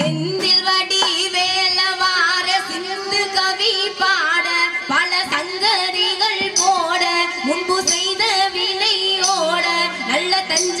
செந்தில் வடி வேலவார சிந்து கவி பாட பல சங்கரிகள் போட முன்பு செய்த வினையோட நல்ல தஞ்ச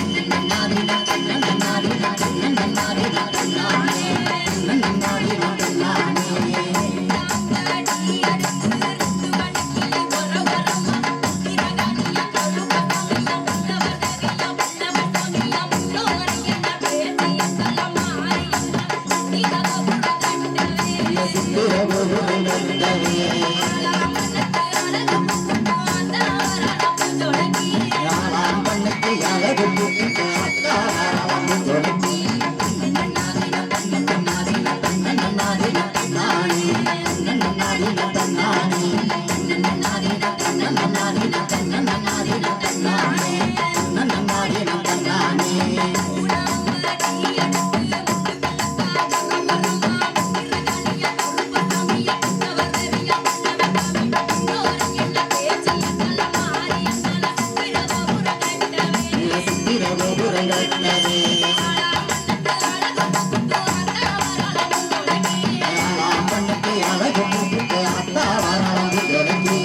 கொட்டிய கையும் அடிச்சு போச்சு நல்ல கோடி வாழவிகள்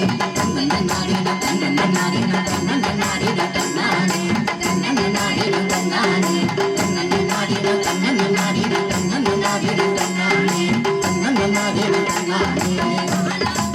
நாடி நாடி நாடி நாடி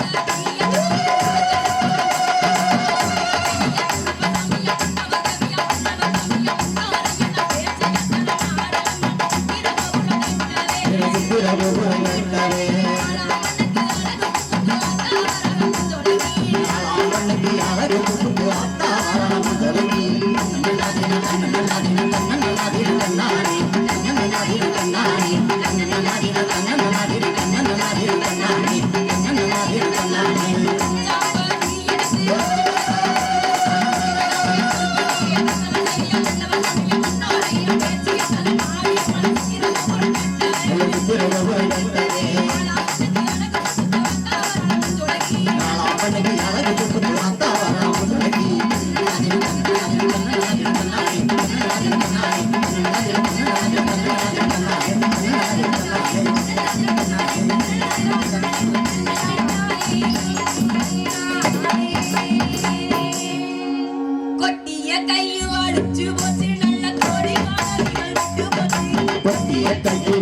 நான் அவனுக்கு அழகு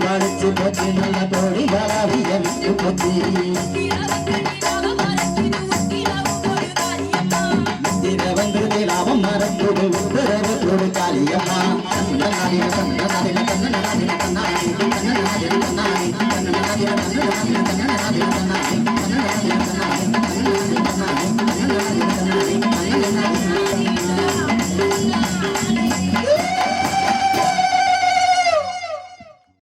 வளைச்சு போச்சு நல்ல தோழி கலாவிய விட்டு போச்சு. Thank you.